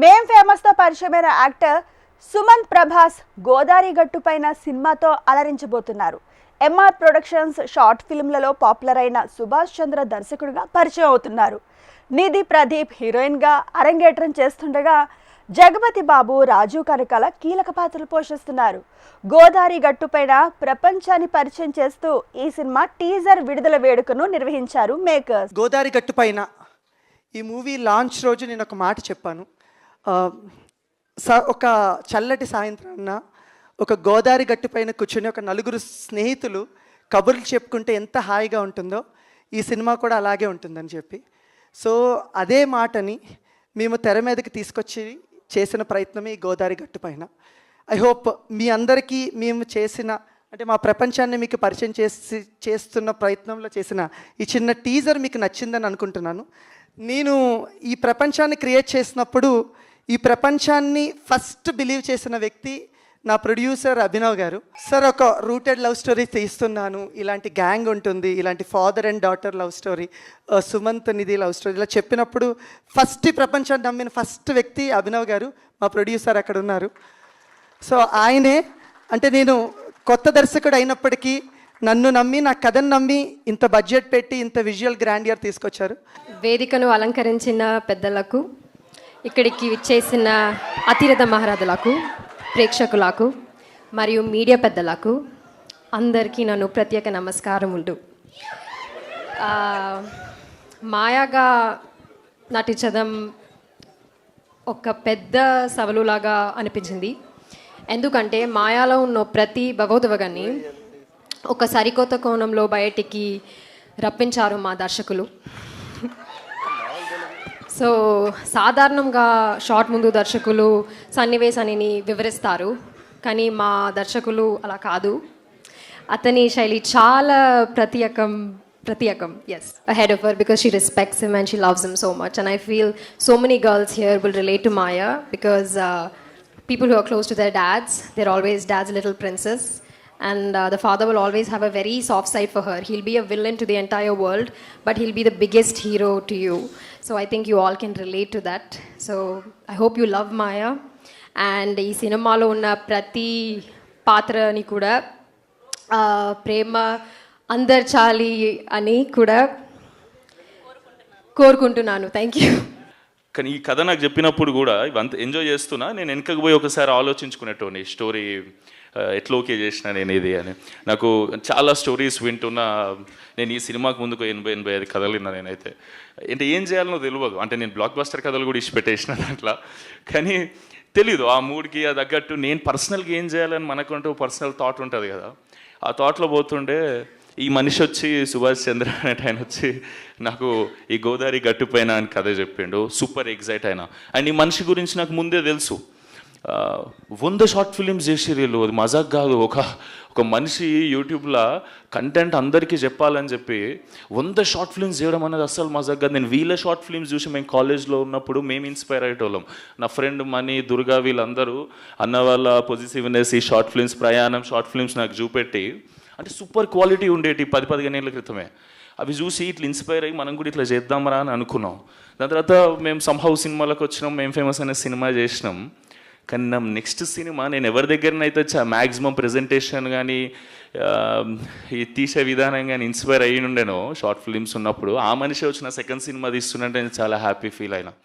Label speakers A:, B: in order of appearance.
A: మేం ఫేమస్తో పరిచయమైన యాక్టర్ సుమంత్ ప్రభాస్ గోదావరి గట్టుపైన సినిమాతో అలరించబోతున్నారు. ఎంఆర్ ప్రొడక్షన్స్ షార్ట్ ఫిల్మ్లలో పాపులర్ అయిన సుభాష్ చంద్ర దర్శకుడిగా పరిచయం అవుతున్నారు. నిధి ప్రదీప్ హీరోయిన్గా అరంగేట్రం చేస్తుండగా జగపతి బాబు రాజు కనకాల కీలక పాత్రలు పోషిస్తున్నారు. గోదావరి గట్టుపైన ప్రపంచాన్ని పరిచయం చేస్తూ ఈ సినిమా టీజర్ విడుదల వేడుకను నిర్వహించారు మేకర్స్.
B: గోదావరి గట్టుపైన ఈ మూవీ లాంచ్ రోజు నేను ఒక మాట చెప్పాను. ఒక చల్లటి సాయంత్రాన్న ఒక గోదావరి గట్టు పైన ఒక నలుగురు స్నేహితులు కబుర్లు చెప్పుకుంటే ఎంత హాయిగా ఉంటుందో ఈ సినిమా కూడా అలాగే ఉంటుందని చెప్పి. సో అదే మాటని మేము తెర మీదకి తీసుకొచ్చి చేసిన ప్రయత్నమే ఈ గోదావరి గట్టు పైన. ఐ హోప్ మీ అందరికీ మేము చేసిన అంటే మా ప్రపంచాన్ని మీకు పరిచయం చేసి చేస్తున్న ప్రయత్నంలో చేసిన ఈ చిన్న టీజర్ మీకు నచ్చిందని అనుకుంటున్నాను. నేను ఈ ప్రపంచాన్ని క్రియేట్ చేసినప్పుడు ఈ ప్రపంచాన్ని ఫస్ట్ బిలీవ్ చేసిన వ్యక్తి నా ప్రొడ్యూసర్ అభినవ్ గారు. సార్ ఒక రూటెడ్ లవ్ స్టోరీ తీస్తున్నాను. ఇలాంటి గ్యాంగ్ ఉంటుంది. ఇలాంటి father and daughter love story Sumanth Nidhi love story ఇలా చెప్పినప్పుడు ఫస్ట్ ప్రపంచాన్ని నమ్మిన ఫస్ట్ వ్యక్తి అభినవ్ గారు మా ప్రొడ్యూసర్ అక్కడ ఉన్నారు. సో ఆయనే అంటే నేను కొత్త దర్శకుడు అయినప్పటికీ నన్ను నమ్మి నా కథను నమ్మి ఇంత బడ్జెట్ పెట్టి ఇంత విజువల్ గ్రాండియర్ తీసుకొచ్చారు.
C: వేదికను అలంకరించిన పెద్దలకు ఇక్కడికి చేసిన అతిరథ మహారాజులకు ప్రేక్షకులకు మరియు మీడియా పెద్దలకు అందరికీ నన్ను ప్రత్యేక నమస్కారం ఉండు. మాయాగా నటించడం ఒక పెద్ద సవలులాగా అనిపించింది. ఎందుకంటే మాయాలో ఉన్న ప్రతి భగోద్వగాన్ని ఒక సరికొత్త కోణంలో బయటికి రప్పించారు మా దర్శకులు. సో సాధారణంగా షార్ట్ ముందు దర్శకులు సన్నివేశాన్ని వివరిస్తారు. కానీ మా దర్శకులు అలా కాదు. అతని శైలి చాలా ప్రత్యేకం ప్రత్యేకం as ahead of her because she respects him and she loves him so much and I feel so many girls here will relate to Maya because people who are close to their dads they're always dads little princess And uh, the father will always have a very soft side for her. He'll be a villain to the entire world, but he'll be the biggest hero to you. So I think you all can relate to that. So I hope you love Maya. And ఈ సినిమాలో ఉన్న ప్రతి పాత్రని కూడా ఆ, ప్రేమ అందర్చాలి అని కూడా కోరుకుంటున్నాను థ్యాంక్ యూ
D: కానీ ఈ కథ నాకు చెప్పినప్పుడు కూడా ఇవంతా ఎంజాయ్ చేస్తున్నా నేను వెనకకు పోయి ఒకసారి ఆలోచించుకునేటోని స్టోరీ ఆ, ఎట్లా ఓకే చేసిన నేను ఇది అని. నాకు చాలా స్టోరీస్ వింటున్నా. నేను ఈ సినిమాకు ముందుకు ఎనభై ఎనభై ఐదు కథలు విన్నా నేనైతే. అంటే ఏం చేయాలనో తెలియదు అంటే నేను బ్లాక్ బస్టర్ కథలు కూడా ఇచ్చి పెట్టేసిన దాంట్లో. కానీ తెలీదు. ఆ మూడ్కి అది తగ్గట్టు నేను పర్సనల్గా ఏం చేయాలని మనకుంటూ పర్సనల్ థాట్ ఉంటుంది కదా. ఆ థాట్లో పోతుండే ఈ మనిషి వచ్చి సుభాష్ చంద్ర అనే ఆయన వచ్చి నాకు ఈ గోదావరి గట్టుపైన అని కథ చెప్పిండు. సూపర్ ఎగ్జైట్ అయినా. అండ్ ఈ మనిషి గురించి నాకు ముందే తెలుసు. వంద షార్ట్ ఫిలిమ్స్ చేసి వీళ్ళు అది మజాక్ కాదు. ఒక ఒక మనిషి యూట్యూబ్లో కంటెంట్ అందరికీ చెప్పాలని చెప్పి వంద షార్ట్ ఫిల్మ్స్ చేయడం అనేది అస్సలు మజాక్ కాదు. నేను వీళ్ళ షార్ట్ ఫిల్మ్స్ చూసి మేము కాలేజ్లో ఉన్నప్పుడు మేము ఇన్స్పైర్ అయ్యేటోళ్ళం. నా ఫ్రెండ్ మనీ దుర్గా వీళ్ళందరూ అన్న వాళ్ళ పొజిటివ్నెస్ ఈ షార్ట్ ఫిల్మ్స్ ప్రయాణం షార్ట్ ఫిల్మ్స్ నాకు చూపెట్టి అంటే సూపర్ క్వాలిటీ ఉండేటి పది పదిహేను ఏళ్ళ క్రితమే. అవి చూసి ఇట్లా ఇన్స్పైర్ అయ్యి మనం కూడా ఇట్లా చేద్దామరా అని అనుకున్నాం. దాని తర్వాత మేము సంహౌ సినిమాలకు వచ్చినాం. మేము ఫేమస్ అనే సినిమా చేసినాం. కానీ నా నెక్స్ట్ సినిమా నేను ఎవరి దగ్గరనైతే మ్యాక్సిమం ప్రెజెంటేషన్ కానీ ఈ తీసే విధానం కానీ ఇన్స్పైర్ అయ్యి ఉండేనో షార్ట్ ఫిల్మ్స్ ఉన్నప్పుడు ఆ మనిషి వచ్చిన సెకండ్ సినిమా తీస్తున్నట్టే నేను చాలా హ్యాపీ ఫీల్ అయినా.